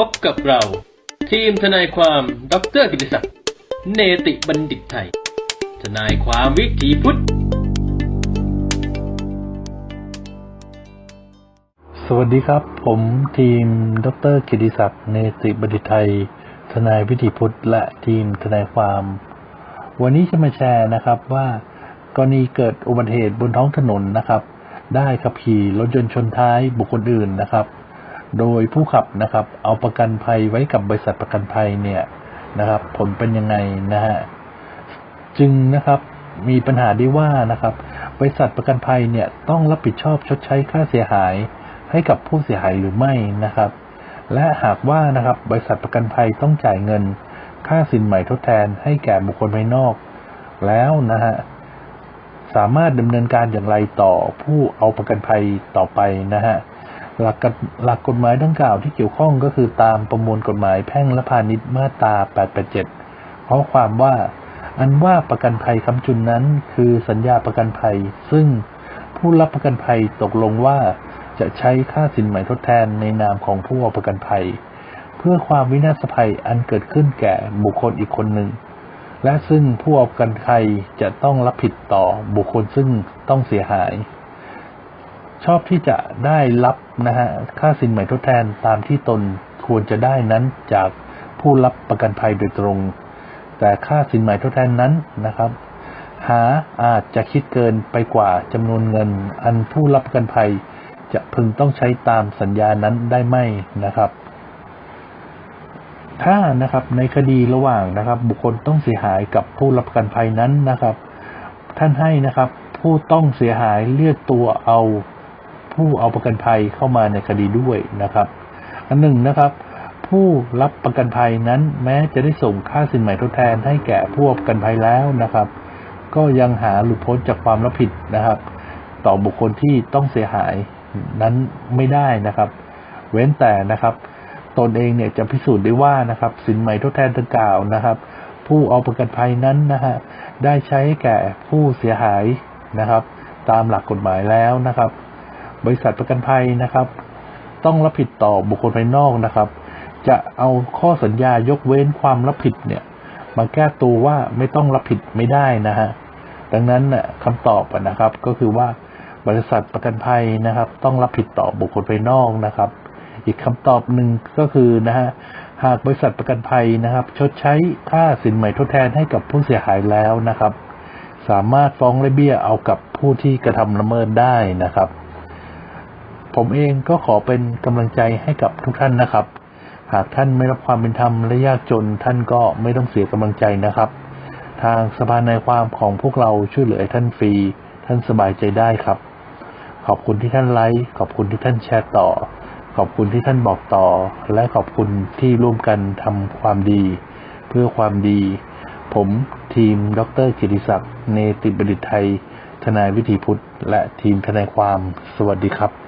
พบกับเรา ทีมทนายความดรกิติศักดิ์เนติบัณฑิตไทย ทนายความวิถีพุทธ สวัสดีครับ ผมทีมดรกิติศักดิ์เนติบัณฑิตไทย ทนายวิถีพุทธ และทีมทนายความ วันนี้จะมาแชร์นะครับว่ากรณีเกิดอุบัติเหตุบนท้องถนนนะครับ ได้ขับขี่รถยนต์ชนท้ายบุคคลอื่นนะครับ โดยผู้ขับนะครับ เอาประกันภัยไว้กับบริษัทประกันภัยเนี่ยนะครับ ผลเป็นยังไงนะฮะจึงนะครับมีปัญหาได้ว่านะครับ บริษัทประกันภัยเนี่ยต้องรับผิดชอบชดใช้ค่าเสียหาย ให้กับผู้เสียหายหรือไม่นะครับ และหากว่านะครับบริษัทประกันภัยต้องจ่ายเงิน ค่าสินใหม่ทดแทนให้แก่บุคคลภายนอก แล้วนะฮะสามารถดำเนินการอย่างไรต่อผู้เอาประกันภัยต่อไปนะฮะ หลักกฎหลักกฎหมายดังกล่าวที่เกี่ยวข้องก็คือตามประมวลกฎหมายแพ่งและพาณิชย์มาตรา 887เพราะความว่า อันว่าประกันภัยคำจุนนั้น คือสัญญาประกันภัย ซึ่งผู้รับประกันภัยตกลงว่าจะใช้ค่าสินใหม่ทดแทนในนามของผู้เอาประกันภัย เพื่อความวินาศภัยอันเกิดขึ้นแก่บุคคลอีกคนหนึ่ง และซึ่งผู้เอาประกันภัยจะต้องรับผิดต่อบุคคลซึ่งต้องเสียหาย ชอบที่จะได้รับนะฮะค่าสินใหม่ทดแทนตามที่ตนควรจะได้นั้นจากผู้รับประกันภัยโดยตรง แต่ค่าสินใหม่ทดแทนนั้นนะครับ หาอาจจะคิดเกินไปกว่าจำนวนเงิน อันผู้รับประกันภัย จะพึงต้องใช้ตามสัญญานั้นได้ไหมนะครับ ถ้านะครับในคดีระหว่างนะครับ บุคคลต้องเสียหายกับผู้รับประกันภัยนั้นนะครับ ท่านให้นะครับ ผู้ต้องเสียหายเรียกตัวเอา ผู้เอาประกันภัยเข้ามาในคดีด้วยนะครับอันหนึ่งนะครับ ผู้รับประกันภัยนั้นแม้จะได้ส่งค่าสินใหม่ทดแทนให้แก่ผู้ประกันภัยแล้วนะครับ ก็ยังหาหลุดพ้นจากความรับผิดนะครับ ต่อบุคคลที่ต้องเสียหายนั้นไม่ได้นะครับ เว้นแต่นะครับ ตนเองเนี่ยจะพิสูจน์ได้ว่านะครับ สินใหม่ทดแทนดังกล่าวนะครับ ผู้เอาประกันภัยนั้นนะฮะได้ใช้แก่ผู้เสียหายนะครับ ตามหลักกฎหมายแล้วนะครับ บริษัทประกันภัยนะครับ ต้องรับผิดต่อบุคคลภายนอกนะครับ จะเอาข้อสัญญายกเว้นความรับผิดเนี่ย มาแก้ตัวว่าไม่ต้องรับผิดไม่ได้นะฮะดังนั้นน่ะคำตอบนะครับก็คือว่าบริษัทประกันภัยนะครับ ต้องรับผิดต่อบุคคลภายนอกนะครับ อีกคำตอบหนึ่งก็คือนะฮะหากบริษัทประกันภัยนะครับ ชดใช้ค่าสินใหม่ทดแทนให้กับผู้เสียหายแล้วนะครับ สามารถฟ้องและเบี้ยเอากับผู้ที่กระทำละเมิดได้นะครับ ผมเองก็ขอเป็นกำลังใจให้กับทุกท่านนะครับ หากท่านไม่รับความเป็นธรรมและยากจนท่านก็ไม่ต้องเสียกำลังใจนะครับ ทางสภาในความของพวกเราช่วยเหลือท่านฟรี ท่านสบายใจได้ครับ ขอบคุณที่ท่านไลค์ขอบคุณที่ท่านแชร์ต่อ ขอบคุณที่ท่านบอกต่อ และขอบคุณที่ร่วมกันทำความดี เพื่อความดี ผมทีม ดรกิติศักดิ์เนติบัณฑิตไทยทนายวิถีพุทธ และทีมทนายความ สวัสดีครับ